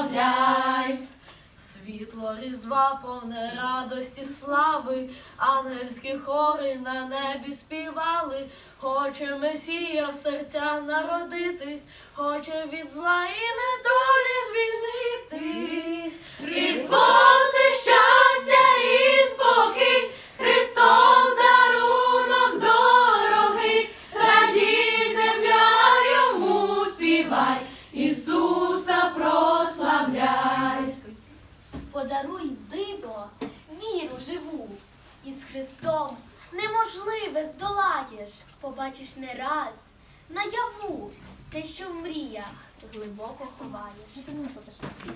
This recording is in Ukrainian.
прославляй, світло різдва, повне радості, слави, ангельські хори на небі співали, хоче Месія в серцях народитись, хоче від зла і недолі звільнити. Подаруй диво, віру живу, і з Христом неможливе здолаєш, побачиш не раз наяву те, що в мріях глибоко ховаєш.